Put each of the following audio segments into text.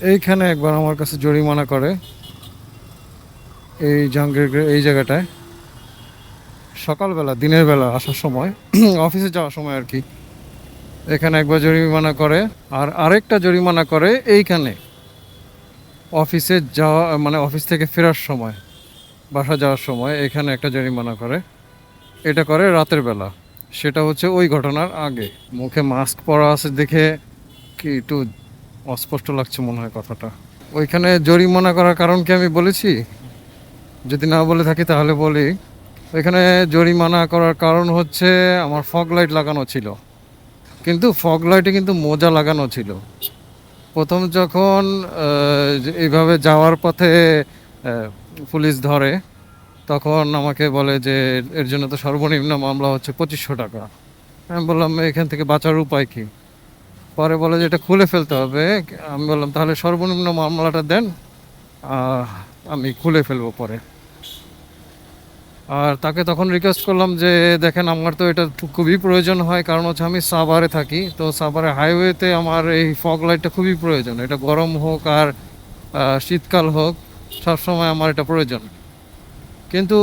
এইখানে একবার আমার কাছে জরিমানা করে এই জাহাঙ্গীর এই জায়গাটায়। সকালবেলা, দিনের বেলা আসার সময়, অফিসে যাওয়ার সময় আর কি। এখানে একবার জরিমানা করে, আর আরেকটা জরিমানা করে এইখানে। অফিসে যাওয়া মানে অফিস থেকে ফেরার সময়, বাসা যাওয়ার সময় এখানে একটা জরিমানা করে। এটা করে রাতের বেলা। সেটা হচ্ছে ওই ঘটনার আগে। মুখে মাস্ক পরা আছে দেখে কি একটু অস্পষ্ট লাগছে মনে হয় কথাটা। ওইখানে জরিমানা করার কারণ কি আমি বলেছি? যদি না বলে থাকি তাহলে বলি। ওইখানে জরিমানা করার কারণ হচ্ছে আমার ফগ লাইট লাগানো ছিল। কিন্তু ফগ লাইটে কিন্তু মোজা লাগানো ছিল। প্রথম যখন এইভাবে যাওয়ার পথে পুলিশ ধরে, তখন আমাকে বলে যে এর জন্য তো সর্বনিম্ন মামলা হচ্ছে পঁচিশশো টাকা। আমি বললাম, এখান থেকে বাঁচার উপায় কি? পরে বলে যে এটা খুলে ফেলতে হবে। আমি বললাম, তাহলে সর্বনিম্ন মামলাটা দেন আমি খুলে ফেলব পরে। আর তাকে তখন রিকোয়েস্ট করলাম যে, দেখেন, আমার তো এটা খুবই প্রয়োজন হয়, কারণ হচ্ছে আমি সাভারে থাকি। তো সাভারে হাইওয়েতে আমার এই ফগ লাইটটা খুবই প্রয়োজন। এটা গরম হোক আর শীতকাল হোক, সবসময় আমার এটা প্রয়োজন। কিন্তু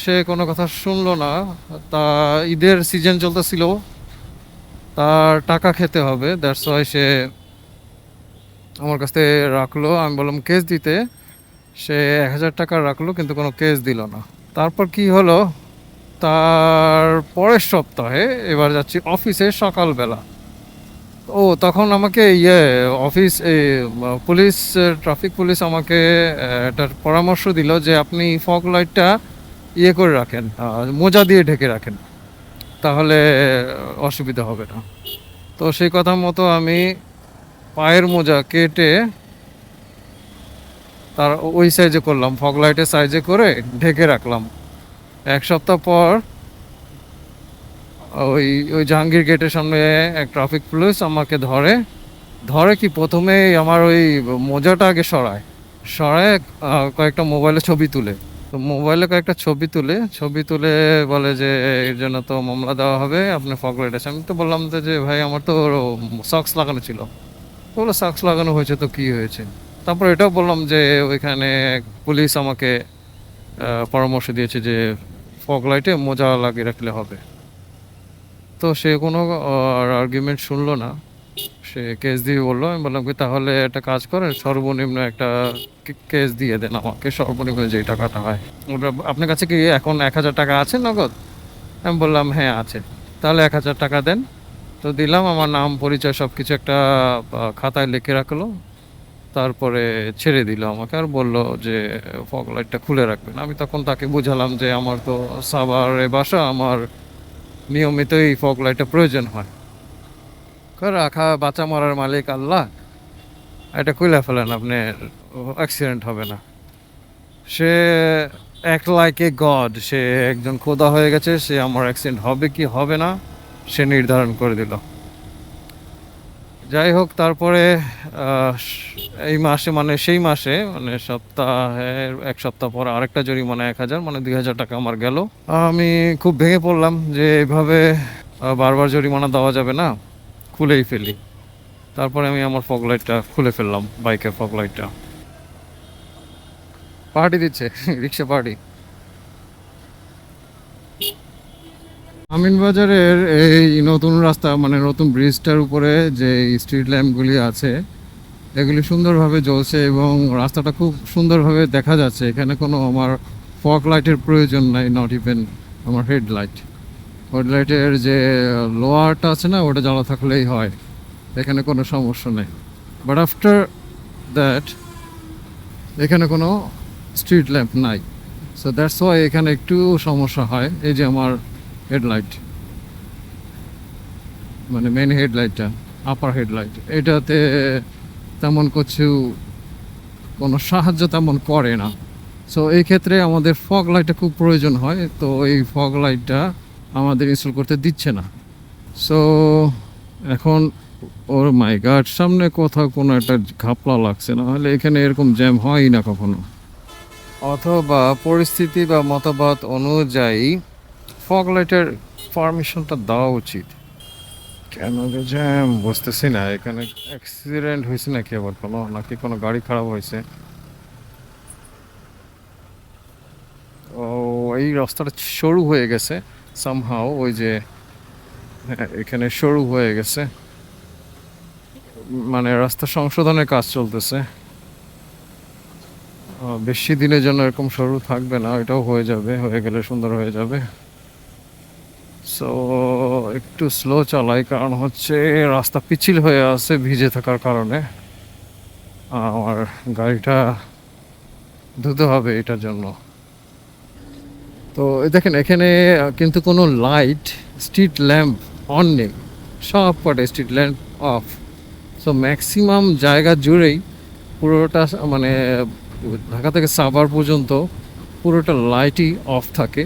সে কোনো কথা শুনলো না। তা ঈদের সিজন চলতেছিল। তার টাকা খেতে হবে দ্যাটস ওয়াই সে আমার কাছ থেকে রাখল। আমি বললাম, কেস দিতে। সে এক হাজার টাকা রাখল, কিন্তু কোনো কেস দিল না। তারপর কি হলো? তার পরের সপ্তাহে এবার যাচ্ছি অফিসে সকালবেলা। ও, তখন আমাকে ইয়ে অফিস এই পুলিশ, ট্রাফিক পুলিশ আমাকে একটা পরামর্শ দিল যে আপনি ফগ লাইটটা ইয়ে করে রাখেন মোজা দিয়ে ঢেকে রাখেন। তাহলে অসুবিধা হবে না। তো সেই কথা মতো আমি পায়ের মোজা কেটে তার ওই সাইজে করলাম, ফগ লাইটের সাইজে করে ঢেকে রাখলাম। এক সপ্তাহ পর ওই ওই জাহাঙ্গীর গেটের সামনে এক ট্রাফিক পুলিশ আমাকে ধরে ধরে কি প্রথমে আমার ওই মোজাটা আগে সরায় সরায় কয়েকটা মোবাইলে ছবি তুলে। তো মোবাইলে কয়েকটা ছবি তুলে ছবি তুলে বলে যে, এর জন্য তো মামলা দেওয়া হবে আপনার ফগ লাইট আছে আমি তো বললাম তো যে ভাই, আমার তো সক্স লাগানো ছিল। বলল সক্স লাগানো হয়েছে তো কি হয়েছে? তারপর এটাও বললাম যে, ওইখানে পুলিশ আমাকে পরামর্শ দিয়েছে যে, ফগ লাইটে মোজা লাগিয়ে রাখলে হবে। তো সে কোনো আর আর্গুমেন্ট শুনলো না। সে কেস দিয়ে বলল, আমি বললাম কি, তাহলে একটা কাজ করেন, সর্বনিম্ন একটা কেস দিয়ে দেন আমাকে, সর্বনিম্ন যেই টাকাটা হয়। ওটা, আপনার কাছে কি এখন এক হাজার টাকা আছে নগদ? আমি বললাম হ্যাঁ আছে। তাহলে এক হাজার টাকা দেন। তো দিলাম, আমার নাম, পরিচয় সব কিছু একটা খাতায় লিখে রাখল। তারপরে ছেড়ে দিল আমাকে, আর বলল যে, ফগ লাইটটা খুলে রাখবেন। আমি তখন তাকে বুঝালাম যে, আমার তো সাভারে বাসা, আমার নিয়মিতই ফগ লাইটটা প্রয়োজন হয়। রাখা বাচ্চা মরার মালিক আল্লাহ। এটা খুলে ফেলেন আপনি অ্যাক্সিডেন্ট হবে না। সে এক লাইক গড সে একজন খোদা হয়ে গেছে, সে আমার অ্যাক্সিডেন্ট হবে কি হবে না, সে নির্ধারণ করে দিল। যাই হোক, তারপরে এই মাসে মানে সেই মাসে মানে সপ্তাহের এক সপ্তাহ পর আরেকটা জরিমানা এক হাজার মানে দুই হাজার টাকা আমার গেল। আমি খুব ভেঙে পড়লাম যে এভাবে বারবার জরিমানা দেওয়া যাবে না। খুলেই ফেলি। তারপরে আমি আমার ফগ লাইটটা খুলে ফেললাম বাইকের ফগ লাইটটা পার্টি দিচ্ছে, রিক্সা পার্টি আমিনবাজারের এই নতুন রাস্তা মানে নতুন ব্রিজটার উপরে যে স্ট্রিট ল্যাম্পগুলি আছে, এগুলি সুন্দরভাবে জ্বলছে এবং রাস্তাটা খুব সুন্দরভাবে দেখা যাচ্ছে। এখানে কোনো আমার ফগ লাইটের প্রয়োজন নাই নট ইভেন আমার হেডলাইট হেডলাইটের যে লোয়ারটা আছে না, ওটা জ্বালা থাকলেই হয়। এখানে কোনো সমস্যা নেই। বাট আফটার দ্যাট এখানে কোনো স্ট্রিট ল্যাম্প নাই। সো দ্যাটস ওয়াই এখানে একটু সমস্যা হয়। এই যে আমার হেডলাইট মানে মেন হেডলাইটটা আপার হেডলাইট এটাতে তেমন কিছু, কোনো সাহায্য তেমন করে না। সো এই ক্ষেত্রে আমাদের ফগ লাইটটা খুব প্রয়োজন হয়। তো এই ফগ লাইটটা আমাদের ইনস্টল করতে দিচ্ছে না। সো এখন ওর মাই গার্ড সামনে কোথাও কোনো একটা ঘাপলা লাগছে, না হলে এখানে এরকম জ্যাম হয়ই না কখনো। অথবা পরিস্থিতি বা মতবাদ অনুযায়ী ফগ লাইটের পারমিশনটা দেওয়া উচিত। কেন যে জ্যাম বুঝতেছি না, এখানে অ্যাক্সিডেন্ট হয়েছে নাকি আবার কোনো, নাকি কোনো গাড়ি খারাপ হয়েছে? ও, এই রাস্তাটা সরু হয়ে গেছে। সামহাও ওই যে, এখানে সরু হয়ে গেছে। মানে রাস্তা সংশোধনের কাজ চলতেছে। বেশি দিনের জন্য এরকম সরু থাকবে না, এটাও হয়ে যাবে, হয়ে গেলে সুন্দর হয়ে যাবে। সো একটু স্লো চালাই, কারণ হচ্ছে রাস্তা পিছিল হয়ে আছে, ভিজে থাকার কারণে। আমার গাড়িটা ধুতে হবে এটার জন্য। তো দেখেন, এখানে কিন্তু কোনো লাইট স্ট্রিট ল্যাম্প অন নেই। সব কটে street lamp off so maximum জায়গা জুড়েই পুরোটা মানে ঢাকা থেকে সাভার পর্যন্ত পুরোটা লাইটই অফ থাকে।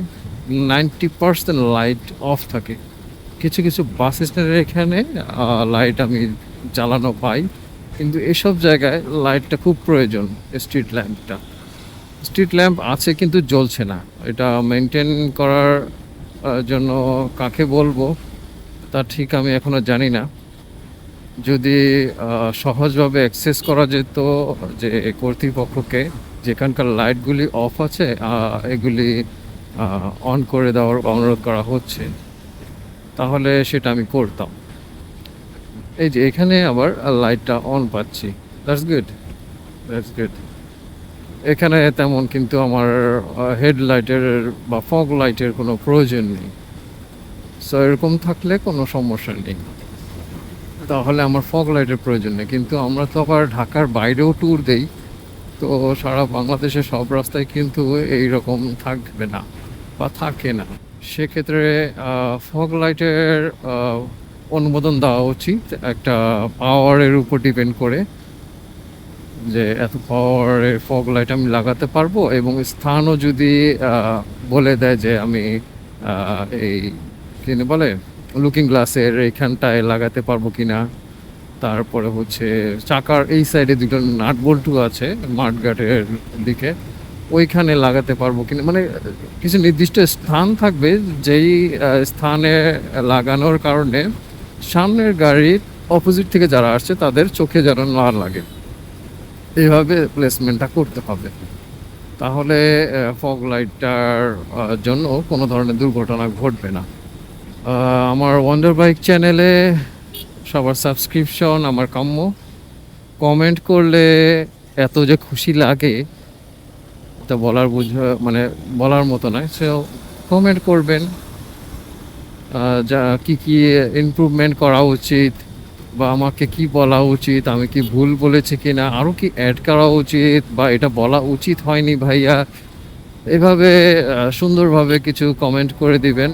নাইনটি পার্সেন্ট লাইট অফ থাকে। কিছু কিছু বাস স্ট্যান্ডের এখানে লাইট আমি জ্বালানো পাই। কিন্তু এসব জায়গায় লাইটটা খুব প্রয়োজন স্ট্রিট ল্যাম্পটা স্ট্রিট ল্যাম্প আছে কিন্তু জ্বলছে না। এটা মেনটেন করার জন্য কাকে বলব তা ঠিক আমি এখনও জানি না। যদি সহজভাবে অ্যাক্সেস করা যেত যে কর্তৃপক্ষকে, যেখানকার লাইটগুলি অফ আছে এগুলি অন করে দেওয়ার অনুরোধ করা হচ্ছে, তাহলে সেটা আমি করতাম। এই যে এখানে আবার লাইটটা অন পাচ্ছি। দ্যাটস গুড দ্যাটস গুড এখানে তেমন কিন্তু আমার হেডলাইটের বা ফগ লাইটের কোনো প্রয়োজন নেই। সো এরকম থাকলে কোনো সমস্যা নেই। তাহলে আমার ফগ লাইটের প্রয়োজন নেই। কিন্তু আমরা তো আবার ঢাকার বাইরেও ট্যুর দেই, তো সারা বাংলাদেশে সব রাস্তায় কিন্তু এই রকম থাকবে না বা থাকে না। সেক্ষেত্রে ফগ লাইটের অনুমোদন দেওয়া উচিত। একটা পাওয়ারের উপর ডিপেন্ড করে যে এত পাওয়ারের ফগ লাইট আমি লাগাতে পারব এবং স্থানও যদি বলে দেয় যে আমি এই কি না বলে লুকিং গ্লাসের এইখানটায় লাগাতে পারব কি না তারপরে হচ্ছে চাকার এই সাইডে দুটো নাট বল্টু আছে মাঠঘাটের দিকে। ওইখানে লাগাতে পারব কিনা। মানে কিছু নির্দিষ্ট স্থান থাকবে যেই স্থানে লাগানোর কারণে সামনের গাড়ির অপোজিট থেকে যারা আসছে তাদের চোখে যেন না লাগে। এইভাবে প্লেসমেন্টটা করতে হবে। তাহলে ফগ লাইটটার জন্য কোনো ধরনের দুর্ঘটনা ঘটবে না। আমার ওয়ান্ডার বাইক চ্যানেলে সবার সাবস্ক্রিপশন আমার কাম্য। কমেন্ট করলে এত যে খুশি লাগে তা বলার বুঝ মানে বলার মতো নয়। সে কমেন্ট করবেন। যা কি কি ইমপ্রুভমেন্ট করা উচিত? বা আমাকে কি বলা উচিত, আমি কি ভুল বলেছি কি না আরও কি অ্যাড করা উচিত বা এটা বলা উচিত হয়নি ভাইয়া? এভাবে সুন্দরভাবে কিছু কমেন্ট করে দিবেন।